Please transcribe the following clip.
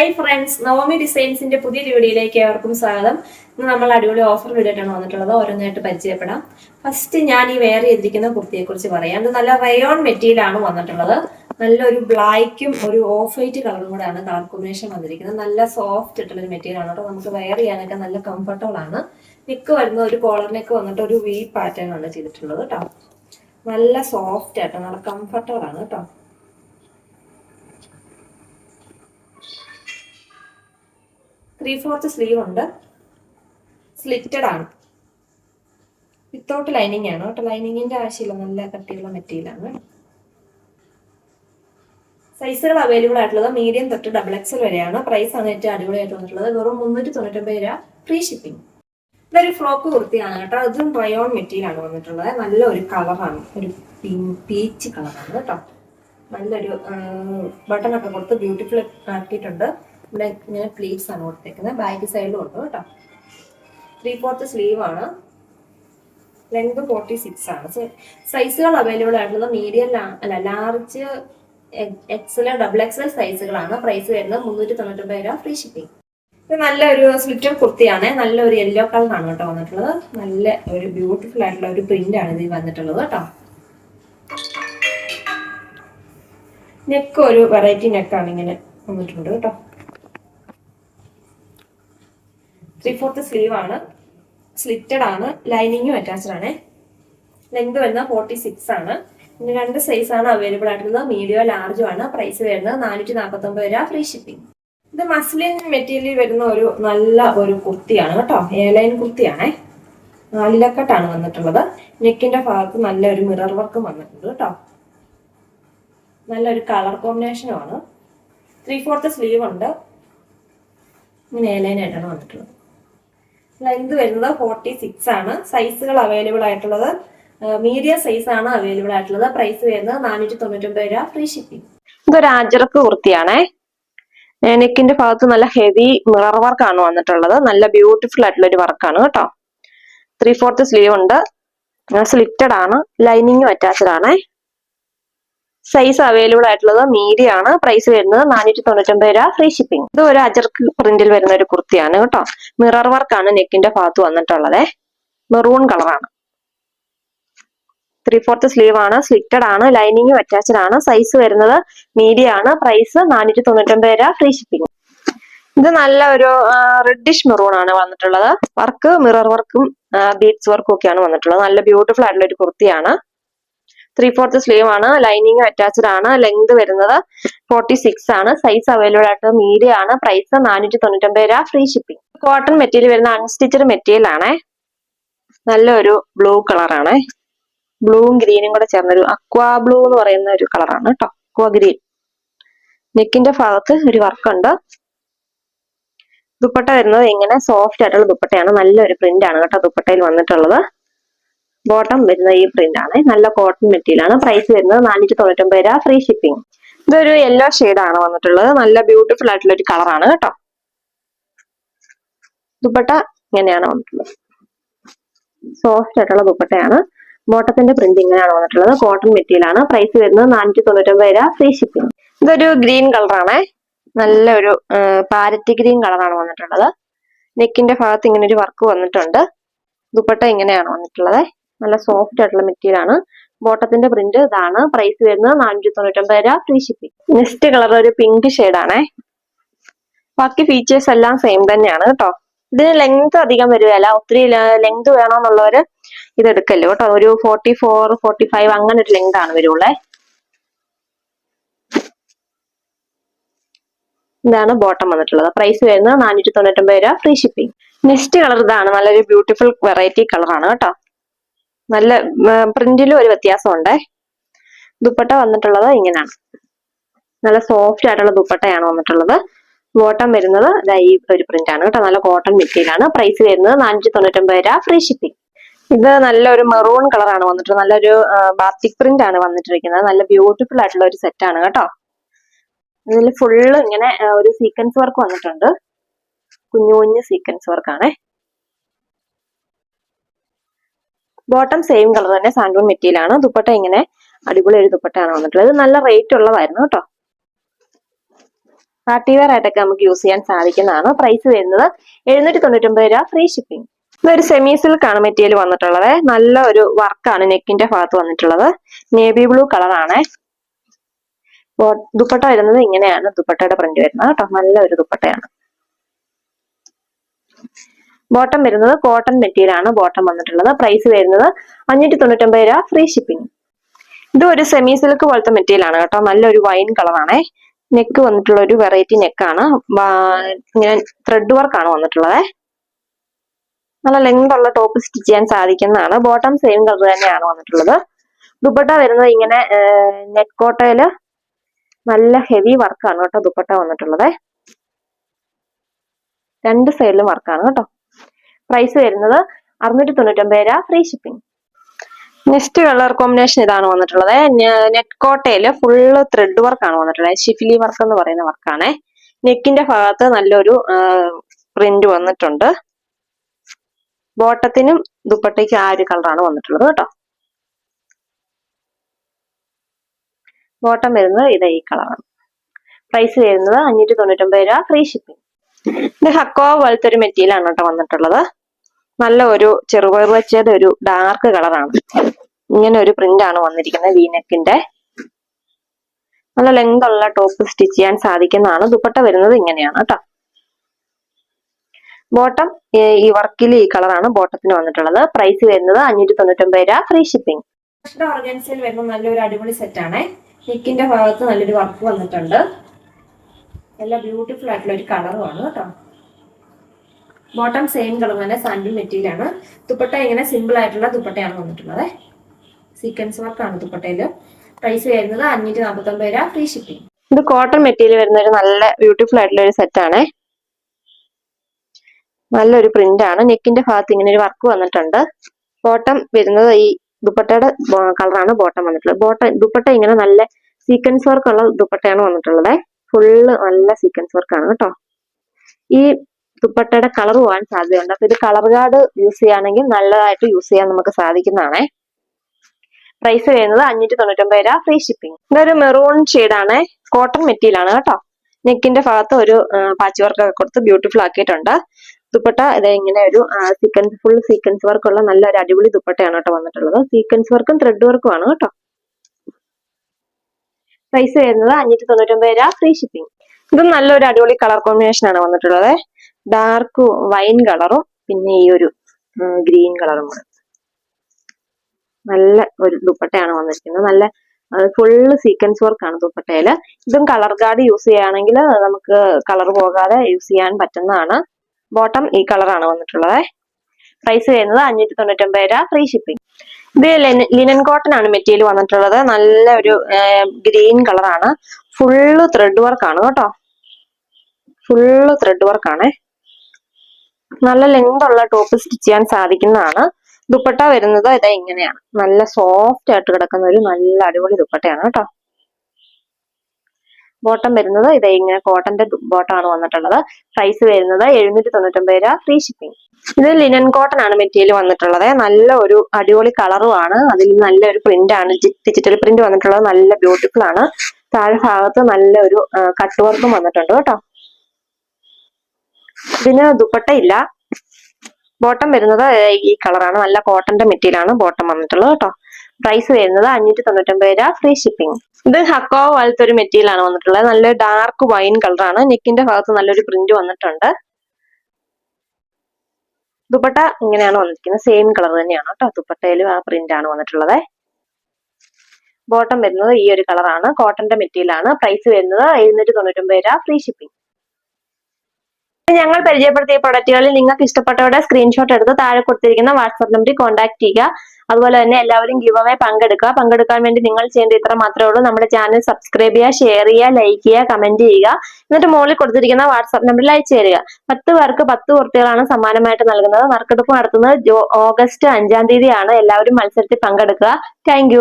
Hi friends Navami ഡിസൈൻസിന്റെ പുതിയ വീഡിയോയിലേക്ക് ഏവർക്കും സ്വാഗതം. ഇന്ന് നമ്മൾ അടിപൊളി ഓഫർ വീഡിയോട്ടാണ് വന്നിട്ടുള്ളത്. ഓരോന്നായിട്ട് പരിചയപ്പെടാം. ഫസ്റ്റ് ഞാൻ ഈ വെയർ ചെയ്തിരിക്കുന്ന കുർത്തിയെ കുറിച്ച് പറയാം. ഇത് നല്ല റയോൺ മെറ്റീരിയലാണ് വന്നിട്ടുള്ളത്. നല്ലൊരു ബ്ലാക്കും ഒരു ഓഫ് വൈറ്റ് കളറും കൂടെയാണ് കളർ കോമ്പിനേഷൻ വന്നിരിക്കുന്നത്. നല്ല സോഫ്റ്റ് മെറ്റീരിയൽ ആണ് കേട്ടോ. നമുക്ക് വെയർ ചെയ്യാനൊക്കെ നല്ല കംഫർട്ടബിൾ ആണ്. നെക്ക് വരുന്ന ഒരു കോളറിനൊക്കെ നെക്ക് വന്നിട്ട് ഒരു വി പാറ്റേൺ ആണ് ചെയ്തിട്ടുള്ളത് കേട്ടോ. നല്ല സോഫ്റ്റ് ആയിട്ട് നല്ല കംഫർട്ടബിൾ ആണ് കേട്ടോ. ത്രീ ഫോർത്ത് സ്ലീവ് ഉണ്ട്. സ്ലിറ്റഡ് ആണ്. വിത്തൗട്ട് ലൈനിങ് ആണ് കേട്ടോ. ലൈനിങ്ങിന്റെ ആവശ്യമില്ല. നല്ല കട്ടിയുള്ള മെറ്റീരിയലാണ് സൈസുകൾ അവൈലബിൾ ആയിട്ടുള്ളത് മീഡിയം തൊട്ട് ഡബിൾ എക്സൽ വരെയാണ്. പ്രൈസ് ആണ് ഏറ്റവും അടിപൊളിയായിട്ട് വന്നിട്ടുള്ളത്. വെറും മുന്നൂറ്റി തൊണ്ണൂറ്റൊമ്പത് രൂപ ഫ്രീ ഷിപ്പിംഗ് ഇതൊരു ഫ്രോക്ക് കുർത്തിയാണ് കേട്ടോ. അതും റയോൺ മെറ്റീരിയൽ ആണ് വന്നിട്ടുള്ളത്. നല്ല ഒരു കളറാണ് ഒരു പീച്ച് കളറാണ് കേട്ടോ. നല്ലൊരു ബട്ടൺ ഒക്കെ കൊടുത്ത് ബ്യൂട്ടിഫുൾ ആക്കിയിട്ടുണ്ട്. ഇവിടെ ഇങ്ങനെ പ്ലീറ്റ്സ് ആണ് കൊടുത്തേക്കുന്നത്. ബാക്ക് സൈഡിലും ഉണ്ട് കേട്ടോ. ത്രീ ഫോർത്ത് സ്ലീവ് ആണ്. ലെങ്ത് ഫോർട്ടി സിക്സ് ആണ് സൈസുകൾ അവൈലബിൾ ആയിട്ടുള്ളത് മീഡിയം അല്ല ലാർജ് എക്സൽ ഡബിൾ എക്സൽ സൈസുകളാണ് പ്രൈസ് വരുന്നത് മുന്നൂറ്റി തൊണ്ണൂറ്റൊമ്പത് രൂപ ഫ്രീ ഷിപ്പിംഗ് ഇത് നല്ലൊരു സ്ലിറ്റർ കുർത്തിയാണ്. നല്ലൊരു യെല്ലോ കളറാണ് കേട്ടോ വന്നിട്ടുള്ളത്. നല്ല ഒരു ബ്യൂട്ടിഫുൾ ആയിട്ടുള്ള ഒരു പ്രിന്റ് ആണ് ഇതിൽ വന്നിട്ടുള്ളത് കേട്ടോ. നെക്ക് ഒരു വെറൈറ്റി നെക്കാണ് ഇങ്ങനെ വന്നിട്ടുണ്ട് കേട്ടോ. ത്രീ ഫോർത്ത് സ്ലീവ് ആണ്. സ്ലിറ്റഡ് ആണ്. ലൈനിങ്ങും അറ്റാച്ച്ഡ് ആണ്. ലെങ്ത് വരുന്നത് ഫോർട്ടി സിക്സ് ആണ്. പിന്നെ രണ്ട് സൈസ് ആണ് അവൈലബിൾ ആയിട്ടുള്ളത്. മീഡിയോ ലാർജും ആണ്. പ്രൈസ് വരുന്നത് നാനൂറ്റി നാൽപ്പത്തി ഒമ്പത് രൂപ ഫ്രീ ഷിപ്പിംഗ് ഇത് മസ്ലിൻ മെറ്റീരിയൽ വരുന്ന ഒരു നല്ല ഒരു കുർത്തിയാണ് കേട്ടോ. എയർലൈൻ കുർത്തിയാണേ. നാലിലക്കെട്ടാണ് വന്നിട്ടുള്ളത്. നെക്കിന്റെ ഭാഗത്ത് നല്ലൊരു മിറർ വർക്കും വന്നിട്ടുണ്ട് കേട്ടോ. നല്ലൊരു കളർ കോമ്പിനേഷനുമാണ് ത്രീ ഫോർത്ത് സ്ലീവ് ഉണ്ട്. ഇങ്ങനെ എയർലൈൻ ആയിട്ടാണ് വന്നിട്ടുള്ളത്. ലെങ്ത് വരുന്നത് ഫോർട്ടി സിക്സ് ആണ്. സൈസുകൾ അവൈലബിൾ ആയിട്ടുള്ളത്. മീഡിയം സൈസ് ആണ് അവൈലബിൾ ആയിട്ടുള്ളത്. പ്രൈസ് വരുന്നത് നാനൂറ്റി തൊണ്ണൂറ്റൊമ്പത് രൂപ ഫ്രീ ഷിപ്പിംഗ് ഇതൊരു അജറക്ക് കുർത്തിയാണേ. നെക്കിന്റെ ഭാഗത്ത് നല്ല ഹെവി മിറർ വർക്കാണ് വന്നിട്ടുള്ളത്. നല്ല ബ്യൂട്ടിഫുൾ ആയിട്ടുള്ള ഒരു വർക്കാണ് കേട്ടോ. ത്രീ ഫോർത്ത് സ്ലീവ് ഉണ്ട്. സ്ലിറ്റഡ് ആണ്. ലൈനിങ്ങും അറ്റാച്ച്ഡ് ആണ്. സൈസ് അവൈലബിൾ ആയിട്ടുള്ളത് മീഡിയം ആണ്. പ്രൈസ് വരുന്നത് നാനൂറ്റി തൊണ്ണൂറ്റൊമ്പത് രൂപ ഫ്രീ ഷിപ്പിംഗ് ഇത് ഒരു അജർക്ക് പ്രിന്റിൽ വരുന്ന ഒരു കുർത്തിയാണ് കേട്ടോ. മിറർ വർക്കാണ് നെക്കിന്റെ ഭാഗത്ത് വന്നിട്ടുള്ളത്. മെറൂൺ കളറാണ് ത്രീ ഫോർത്ത് സ്ലീവ് ആണ് സ്ലിറ്റഡ് ആണ് ലൈനിങ്ങും അറ്റാച്ച്ഡ് ആണ്. സൈസ് വരുന്നത് മീഡിയം ആണ്. പ്രൈസ് നാനൂറ്റി തൊണ്ണൂറ്റൊമ്പത് രൂപ ഫ്രീ ഷിപ്പിംഗ് ഇത് നല്ല ഒരു റെഡിഷ് മെറൂൺ ആണ് വന്നിട്ടുള്ളത്. വർക്ക് മിറർ വർക്കും ബീഡ്സ് വർക്കും ഒക്കെയാണ് വന്നിട്ടുള്ളത്. നല്ല ബ്യൂട്ടിഫുൾ ആയിട്ടുള്ള ഒരു കുർത്തിയാണ്. ത്രീ ഫോർത്ത് സ്ലീവ് ആണ് ലൈനിങ് അറ്റാച്ച്ഡ് ആണ്. ലെങ്ത് വരുന്നത് ഫോർട്ടി സിക്സ് ആണ്. സൈസ് അവൈലബിൾ ആയിട്ട് മീഡിയം ആണ്. പ്രൈസ് നാനൂറ്റി തൊണ്ണൂറ്റൊമ്പത് രൂപ. ഫ്രീ ഷിപ്പിംഗ് കോട്ടൺ മെറ്റീരിയൽ വരുന്ന അൺസ്റ്റിച്ചഡ് മെറ്റീരിയൽ ആണ്. നല്ലൊരു ബ്ലൂ കളറാണ് ബ്ലൂവും ഗ്രീനും കൂടെ ചേർന്നൊരു അക്വാ ബ്ലൂ എന്ന് പറയുന്ന ഒരു കളറാണ് കേട്ടോ അക്വാ ഗ്രീൻ നെക്കിന്റെ ഭാഗത്ത് ഒരു വർക്ക് ഉണ്ട്. ദുപ്പട്ട വരുന്നത് ഇങ്ങനെ സോഫ്റ്റ് ആയിട്ടുള്ള ദുപ്പട്ടയാണ്. നല്ലൊരു പ്രിന്റ് ആണ് കേട്ടോ ദുപ്പട്ടയിൽ വന്നിട്ടുള്ളത്. ബോട്ടം വരുന്നത് ഈ പ്രിന്റ് ആണ്. നല്ല കോട്ടൺ മെറ്റീരിയൽ ആണ്. പ്രൈസ് വരുന്നത് നാനൂറ്റി തൊണ്ണൂറ്റൊമ്പത് രൂപ ഫ്രീ ഷിപ്പിംഗ് ഇതൊരു യെല്ലോ ആണ് വന്നിട്ടുള്ളത്. നല്ല ബ്യൂട്ടിഫുൾ ആയിട്ടുള്ള ഒരു കളറാണ് കേട്ടോ. ദുപ്പട്ട ഇങ്ങനെയാണ് വന്നിട്ടുള്ളത്. സോഫ്റ്റ് ആയിട്ടുള്ള ദുപ്പട്ടയാണ്. ബോട്ടത്തിന്റെ പ്രിന്റ് ഇങ്ങനെയാണ് വന്നിട്ടുള്ളത്. കോട്ടൺ മെറ്റീരിയൽ ആണ്. പ്രൈസ് വരുന്നത് നാനൂറ്റി തൊണ്ണൂറ്റൊമ്പത് രൂപ ഫ്രീ ഷിപ്പിംഗ് ഇതൊരു ഗ്രീൻ കളറാണ് നല്ലൊരു പാരറ്റ് ഗ്രീൻ കളറാണ് വന്നിട്ടുള്ളത്. നെക്കിന്റെ ഭാഗത്ത് ഇങ്ങനെ ഒരു വർക്ക് വന്നിട്ടുണ്ട്. ദുപ്പട്ട ഇങ്ങനെയാണ് വന്നിട്ടുള്ളത്. നല്ല സോഫ്റ്റ് ആയിട്ടുള്ള മെറ്റീരിയൽ ആണ്. ബോട്ടത്തിന്റെ പ്രിന്റ് ഇതാണ്. പ്രൈസ് വരുന്നത് നാനൂറ്റി തൊണ്ണൂറ്റൊമ്പത് രൂപ ഫ്രീ ഷിപ്പിംഗ് നെക്സ്റ്റ് കളർ ഒരു പിങ്ക് ഷെയ്ഡാണേ ബാക്കി ഫീച്ചേഴ്സ് എല്ലാം സെയിം തന്നെയാണ് കേട്ടോ ഇതിന് ലെങ്ത് അധികം വരുകയല്ല. ഒത്തിരി ലെങ്ത് വേണമെന്നുള്ളവര് ഇത് എടുക്കല്ലോ കേട്ടോ ഒരു ഫോർട്ടി ഫോർ ഫോർട്ടി ഫൈവ് അങ്ങനെ ഒരു ലെങ്ത് ആണ് വരുള്ളേ. ഇതാണ് ബോട്ടം വന്നിട്ടുള്ളത്. പ്രൈസ് വരുന്നത് നാനൂറ്റി തൊണ്ണൂറ്റൊമ്പത് രൂപ ഫ്രീ ഷിപ്പിംഗ് നെക്സ്റ്റ് കളർ ഇതാണ്. നല്ലൊരു ബ്യൂട്ടിഫുൾ വെറൈറ്റി കളറാണ് കേട്ടോ നല്ല പ്രിന്റിലും ഒരു വ്യത്യാസമുണ്ട്. ദുപ്പട്ട വന്നിട്ടുള്ളത് ഇങ്ങനെയാണ് നല്ല സോഫ്റ്റ് ആയിട്ടുള്ള ദുപ്പട്ടയാണ് വന്നിട്ടുള്ളത്. ബോട്ടം വരുന്നത് ഈ ഒരു പ്രിന്റ് ആണ് കേട്ടോ. നല്ല കോട്ടൺ മെറ്റീരിയലാണ് പ്രൈസ് വരുന്നത് നാനൂറ്റി തൊണ്ണൂറ്റൊമ്പത് രൂപ ഫ്രീ ഷിപ്പിംഗ് ഇത് നല്ലൊരു മെറൂൺ കളറാണ് വന്നിട്ട് നല്ലൊരു ബാത്തിക് പ്രിന്റ് ആണ് വന്നിട്ടിരിക്കുന്നത്. നല്ല ബ്യൂട്ടിഫുൾ ആയിട്ടുള്ള ഒരു സെറ്റ് ആണ് കേട്ടോ. ഇതിൽ ഫുള്ള് ഇങ്ങനെ ഒരു സീക്വൻസ് വർക്ക് വന്നിട്ടുണ്ട്. കുഞ്ഞു കുഞ്ഞു സീക്വൻസ് വർക്കാണ് ബോട്ടം സെയിം കളർ തന്നെ സാൻഡൂൺ മെറ്റീരിയലാണ് ദുപ്പട്ട ഇങ്ങനെ അടിപൊളി ഒരു ദുപ്പട്ടയാണ് വന്നിട്ടുള്ളത്. നല്ല റേറ്റ് ഉള്ളതായിരുന്നു കേട്ടോ. പാർട്ടി വെയർ ആയിട്ടൊക്കെ നമുക്ക് യൂസ് ചെയ്യാൻ സാധിക്കുന്നതാണ്. പ്രൈസ് വരുന്നത് എഴുന്നൂറ്റി തൊണ്ണൂറ്റൊമ്പത് രൂപ ഫ്രീ ഷിപ്പിംഗ് ഇതൊരു സെമി സിൽക്ക് ആണ് മെറ്റീരിയൽ വന്നിട്ടുള്ളത്. നല്ല ഒരു വർക്കാണ് നെക്കിന്റെ ഭാഗത്ത് വന്നിട്ടുള്ളത്. നേവി ബ്ലൂ കളറാണ് ദുപ്പട്ട വരുന്നത് ഇങ്ങനെയാണ്. ദുപ്പട്ടയുടെ പ്രിന്റ് വരുന്നത് കേട്ടോ. നല്ല ഒരു ദുപ്പട്ടയാണ്. ബോട്ടം വരുന്നത് കോട്ടൺ മെറ്റീരിയൽ ആണ് ബോട്ടം വന്നിട്ടുള്ളത്. പ്രൈസ് വരുന്നത് അഞ്ഞൂറ്റി തൊണ്ണൂറ്റൊമ്പത് രൂപ ഫ്രീ ഷിപ്പിംഗ് ഇത് ഒരു സെമി സിൽക്ക് പോലത്തെ മെറ്റീരിയൽ ആണ് കേട്ടോ. നല്ലൊരു വൈൻ കളറാണ് നെക്ക് വന്നിട്ടുള്ള ഒരു വെറൈറ്റി നെക്കാണ് ഇങ്ങനെ ത്രെഡ് വർക്കാണ് വന്നിട്ടുള്ളത്. നല്ല ലെങ്ത് ഉള്ള ടോപ്പ് സ്റ്റിച്ച് ചെയ്യാൻ സാധിക്കുന്നതാണ്. ബോട്ടം സെയിം കളർ തന്നെയാണ് വന്നിട്ടുള്ളത്. ദുപ്പട്ട വരുന്നത് ഇങ്ങനെ നെറ്റ് കോട്ടയിൽ നല്ല ഹെവി വർക്കാണ് കേട്ടോ ദുപ്പട്ട വന്നിട്ടുള്ളത്. രണ്ട് സൈഡിലും വർക്കാണ് കേട്ടോ. പ്രൈസ് വരുന്നത് അറുന്നൂറ്റി തൊണ്ണൂറ്റൊമ്പത് രൂപ free shipping next colour combination ഇതാണ് വന്നിട്ടുള്ളത്. നെറ്റ് കോട്ടയിൽ ഫുള്ള് ത്രെഡ് വർക്കാണ് വന്നിട്ടുള്ളത്. ഷിഫിലി വർക്ക് എന്ന് പറയുന്ന വർക്കാണ് നെക്കിന്റെ ഭാഗത്ത് നല്ലൊരു പ്രിന്റ് വന്നിട്ടുണ്ട്. ബോട്ടത്തിനും ദുപ്പട്ടയ്ക്കും ആ ഒരു കളറാണ് വന്നിട്ടുള്ളത് കേട്ടോ. ബോട്ടം വരുന്നത് ഇത് ഈ കളറാണ് പ്രൈസ് വരുന്നത് അഞ്ഞൂറ്റി തൊണ്ണൂറ്റൊമ്പത് രൂപ ഫ്രീ ഷിപ്പിംഗ് ഇത് ഹക്കോ പോലത്തെ ഒരു മെറ്റീരിയൽ ആണ് കേട്ടോ വന്നിട്ടുള്ളത്. നല്ല ഒരു വെച്ചത് ഒരു ഡാർക്ക് കളറാണ് ഇങ്ങനെ ഒരു പ്രിന്റ് ആണ് വന്നിരിക്കുന്നത് വീനക്കിന്റെ നല്ല ലെങ്ത് ഉള്ള ടോപ്പ് സ്റ്റിച്ച് ചെയ്യാൻ സാധിക്കുന്നതാണ്. ദുപ്പട്ട വരുന്നത് ഇങ്ങനെയാണ് കേട്ടോ. ബോട്ടം ഈ വർക്കിൽ ഈ കളറാണ് ബോട്ടത്തിന് വന്നിട്ടുള്ളത്. പ്രൈസ് വരുന്നത് അഞ്ഞൂറ്റി തൊണ്ണൂറ്റൊമ്പത് രൂപ ഫ്രീ ഷിപ്പിംഗ് ഓർഗൻസിൽ വരുന്ന നല്ലൊരു അടിപൊളി സെറ്റ് ആണ്. നെക്കിന്റെ ഭാഗത്ത് നല്ലൊരു വർക്ക് വന്നിട്ടുണ്ട്. നല്ല ബ്യൂട്ടിഫുൾ ആയിട്ടുള്ള ഒരു കളറുമാണ് കേട്ടോ. ബോട്ടം സെയിം കളർ തന്നെ സാൻഡിൽ മെറ്റീരിയലാണ് ദുപ്പട്ട ഇങ്ങനെ സിമ്പിൾ ആയിട്ടുള്ള ദുപ്പട്ടയാണ് വന്നിട്ടുള്ളത്. സീക്വൻസ് വർക്കാണ് ദുപ്പട്ടയിൽ പ്രൈസ് വരുന്നത് അഞ്ഞൂറ്റി നാൽപ്പത്തൊമ്പത് രൂപ ഫ്രീ ഷിപ്പിംഗ് ഇത് കോട്ടൺ മെറ്റീരിയൽ വരുന്ന ഒരു നല്ല ബ്യൂട്ടിഫുൾ ആയിട്ടുള്ള ഒരു സെറ്റ് ആണ്. നല്ലൊരു പ്രിന്റ് ആണ്. നെക്കിന്റെ ഭാഗത്ത് ഇങ്ങനെ ഒരു വർക്ക് വന്നിട്ടുണ്ട്. ബോട്ടം വരുന്നത് ഈ ദുപ്പട്ടയുടെ കളറാണ് ബോട്ടം വന്നിട്ടുള്ളത്. ബോട്ടം ദുപ്പട്ട ഇങ്ങനെ നല്ല സീക്വൻസ് വർക്ക് ഉള്ള ദുപ്പട്ടയാണ് വന്നിട്ടുള്ളത്. ഫുള്ള് നല്ല സീക്വൻസ് വർക്കാണ് കേട്ടോ. ഈ ദുപ്പട്ടയുടെ കളർ പോകാൻ സാധ്യതയുണ്ട്. അപ്പൊ ഇത് കളർ കാർഡ് യൂസ് ചെയ്യുകയാണെങ്കിൽ നല്ലതായിട്ട് യൂസ് ചെയ്യാൻ നമുക്ക് സാധിക്കുന്നതാണേ. പ്രൈസ് വരുന്നത് അഞ്ഞൂറ്റി തൊണ്ണൂറ്റൊമ്പത് രൂപ ഫ്രീ ഷിപ്പിംഗ് ഇതൊരു മെറൂൺ ആണ്. കോട്ടൺ മെറ്റീരിയൽ ആണ് കേട്ടോ. നെക്കിന്റെ ഭാഗത്ത് ഒരു പാച്ച് വർക്ക് ഒക്കെ കൊടുത്ത് ബ്യൂട്ടിഫുൾ ആക്കിയിട്ടുണ്ട്. ദുപ്പട്ട ഇത് ഇങ്ങനെ ഒരു സീക്വൻസ് ഫുൾ സീക്വൻസ് വർക്ക് ഉള്ള നല്ലൊരു അടിപൊളി ദുപ്പട്ടയാണ് കേട്ടോ വന്നിട്ടുള്ളത്. സീക്വൻസ് വർക്കും ത്രെഡ് വർക്കും ആണ് കേട്ടോ. പ്രൈസ് വരുന്നത് അഞ്ഞൂറ്റി തൊണ്ണൂറ്റൊമ്പത് രൂപ ഫ്രീ ഷിപ്പിംഗ് ഇതും നല്ലൊരു അടിപൊളി കളർ കോമ്പിനേഷൻ ആണ് വന്നിട്ടുള്ളത്. ഡാർക്ക് വൈൻ കളറും പിന്നെ ഈ ഒരു ഗ്രീൻ കളറും കൂടെ. നല്ല ഒരു ദുപ്പട്ടയാണ് വന്നിരിക്കുന്നത്. നല്ല ഫുള്ള് സീക്വൻസ് വർക്കാണ് ദുപ്പട്ടയിൽ. ഇതും കളർ ഗാർഡ് യൂസ് ചെയ്യുകയാണെങ്കിൽ നമുക്ക് കളർ പോകാതെ യൂസ് ചെയ്യാൻ പറ്റുന്നതാണ്. ബോട്ടം ഈ കളറാണ് വന്നിട്ടുള്ളത്. പ്രൈസ് വരുന്നത് അഞ്ഞൂറ്റി തൊണ്ണൂറ്റൊമ്പത് രൂപ ഫ്രീ ഷിപ്പിംഗ് ഇത് ലിനൻ കോട്ടൺ ആണ് മെറ്റീരിയൽ വന്നിട്ടുള്ളത്. നല്ല ഒരു ഗ്രീൻ കളറാണ് ഫുള്ള് ത്രെഡ് വർക്കാണ് കേട്ടോ. ഫുള്ള് ത്രെഡ് വർക്ക് ആണ്. നല്ല ലെങ്ത് ഉള്ള ടോപ്പ് സ്റ്റിച്ച് ചെയ്യാൻ സാധിക്കുന്നതാണ്. ദുപ്പട്ട വരുന്നത് ഇതാ ഇങ്ങനെയാണ്. നല്ല സോഫ്റ്റ് ആയിട്ട് കിടക്കുന്ന ഒരു നല്ല അടിപൊളി ദുപ്പട്ടയാണ് കേട്ടോ. ബോട്ടം വരുന്നത് ഇതേ ഇങ്ങനെ കോട്ടന്റെ ബോട്ടം ആണ് വന്നിട്ടുള്ളത്. പ്രൈസ് വരുന്നത് എഴുന്നൂറ്റി തൊണ്ണൂറ്റൊമ്പത് രൂപ ഫ്രീ ഷിപ്പിംഗ് ഇത് ലിനൻ കോട്ടൺ ആണ് മെറ്റീരിയൽ വന്നിട്ടുള്ളത്. നല്ല ഒരു അടിപൊളി കളറും ആണ്. അതിൽ നല്ലൊരു പ്രിന്റ് ആണ്. ഡിജിറ്റൽ പ്രിന്റ് വന്നിട്ടുള്ളത്. നല്ല ബ്യൂട്ടിഫുൾ ആണ്. താഴെ ഭാഗത്ത് നല്ല ഒരു കട്ട് വർക്കും വന്നിട്ടുണ്ട് കേട്ടോ. ഇതിന് ദുപ്പട്ട ഇല്ല. ബോട്ടം വരുന്നത് ഈ കളറാണ്. നല്ല കോട്ടന്റെ മെറ്റീരിയലാണ് ബോട്ടം വന്നിട്ടുള്ളത് കേട്ടോ. പ്രൈസ് വരുന്നത് അഞ്ഞൂറ്റി തൊണ്ണൂറ്റൊമ്പത് രൂപ ഫ്രീ ഷിപ്പിംഗ് ഇത് ഹക്കോ പോലത്തെ ഒരു മെറ്റീരിയലാണ് വന്നിട്ടുള്ളത്. നല്ല ഡാർക്ക് വൈൻ കളറാണ് നെക്കിന്റെ ഭാഗത്ത് നല്ലൊരു പ്രിന്റ് വന്നിട്ടുണ്ട്. ദുപ്പട്ട ഇങ്ങനെയാണ് വന്നിരിക്കുന്നത്. സെയിം കളർ തന്നെയാണ് കേട്ടോ. ദുപ്പട്ടയിലും ആ പ്രിന്റ് ആണ് വന്നിട്ടുള്ളത്. ബോട്ടം വരുന്നത് ഈ ഒരു കളറാണ് കോട്ടന്റെ മെറ്റീരിയലാണ്. പ്രൈസ് വരുന്നത് എഴുന്നൂറ്റി തൊണ്ണൂറ്റൊമ്പത് രൂപ ഫ്രീ ഷിപ്പിംഗ് ഞങ്ങൾ പരിചയപ്പെടുത്തിയ പ്രൊഡക്റ്റുകളിൽ നിങ്ങൾക്ക് ഇഷ്ടപ്പെട്ടവരുടെ സ്ക്രീൻഷോട്ട് എടുത്ത് താഴെ കൊടുത്തിരിക്കുന്ന വാട്സ്ആപ്പ് നമ്പറിൽ കോൺടാക്ട് ചെയ്യുക. അതുപോലെ തന്നെ എല്ലാവരും ഗിവ് അവേ പങ്കെടുക്കുക. പങ്കെടുക്കാൻ വേണ്ടി നിങ്ങൾ ചെയ്യേണ്ട ഇത്ര മാത്രമേ ഉള്ളൂ. നമ്മുടെ ചാനൽ സബ്സ്ക്രൈബ് ചെയ്യുക ഷെയർ ചെയ്യുക ലൈക്ക് ചെയ്യുക കമന്റ് ചെയ്യുക. എന്നിട്ട് മുകളിൽ കൊടുത്തിരിക്കുന്ന വാട്സ്ആപ്പ് നമ്പറിൽ അയച്ചു തരിക. പത്ത് പേർക്ക് പത്ത് കുർത്തികളാണ് സമ്മാനമായിട്ട് നൽകുന്നത്. നറുക്കെടുപ്പ് നടത്തുന്നത് ഓഗസ്റ്റ് അഞ്ചാം തീയതിയാണ്. എല്ലാവരും മത്സരത്തിൽ പങ്കെടുക്കുക. താങ്ക്